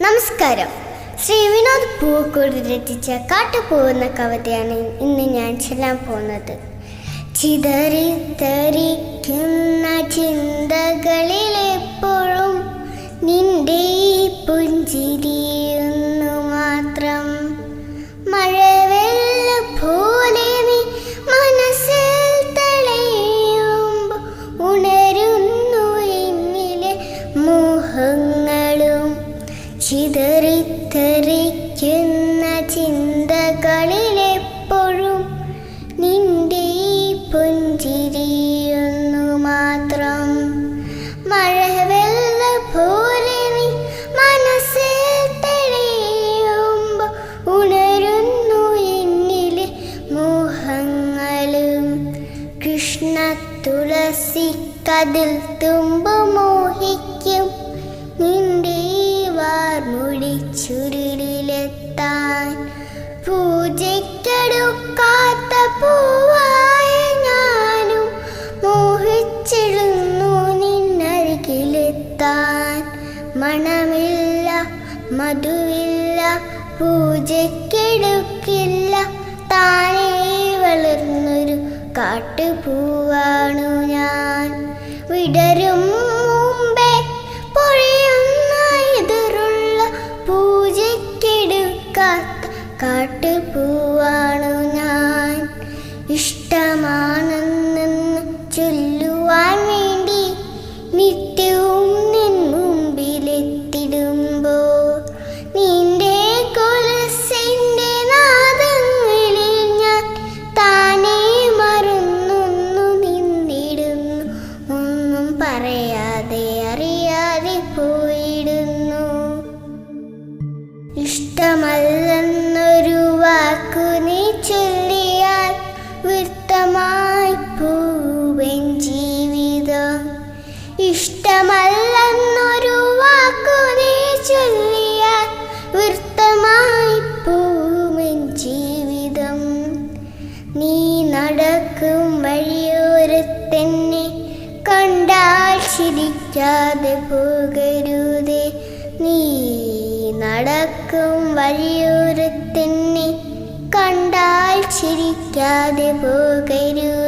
നമസ്കാരം. ശ്രീ വിനോദ് പൂക്കൂട് രചിച്ച കാട്ടുപോകുന്ന കവിതയാണ് ഇന്ന് ഞാൻ ചെല്ലാൻ പോകുന്നത്. ചിതറി തെറിക്കുന്ന ചിന്തകളിൽ എപ്പോഴും നിന്റെ പുഞ്ചിരിയുന്നു മാത്രം. മഴവെള്ള പോലെ മനസ്സിൽ ഉണരുന്നു എന്നിലെ മോഹങ്ങളും ചിതറിത്തെറിക്കുന്ന ചിന്തകളിലെപ്പോഴും നിന്റെ ഈ പുഞ്ചിരിയൊന്നു മാത്രം. മഴവെള്ള പോലെ നീ മനസ്സിൽ തെളിയുമ്പോൾ ഉണരുന്നു എന്നിലെ മോഹങ്ങളും. കൃഷ്ണ തുളസി കതിൽ തുമ്പ് മോഹിക്കും നിന്റെ പൂജയ്ക്കെടുക്കാത്ത പൂവായ ഞാനും മണമില്ല മധുവില്ല പൂജയ്ക്കെടുക്കില്ല താനേ വളർന്നൊരു കാട്ടുപൂവാണു ഞാൻ. വിടരും കാട്ടുപൂവാണു ഞാൻ. ഇഷ്ടമാണെന്ന് ചൊല്ലുവാൻ വേണ്ടി നിത്യവും നിൻ മുമ്പിലെത്തിടുമ്പോ നിന്റെ കൊലസിന്റെ നാദങ്ങളിൽ ഞാൻ താനേ മറന്നൊന്നു നിന്നിടുന്നു. ഒന്നും പറയാതെ അറിയാതെ പോയിടുന്നു. ഇഷ്ടമല്ലെന്നൊരു ഇഷ്ടമല്ലെന്നൊരു വാക്കു നീ ചൊല്ലിയ വൃത്തമായി പോകുമെൻ ജീവിതം. നീ നടക്കും വഴിയോരത്തെന്നെ കണ്ടാൽ ചിരിക്കാതെ പോകരുതേ. നീ നടക്കും വഴിയോരത്തെന്നെ കണ്ടാൽ ചിരിക്കാതെ പോകരുതേ.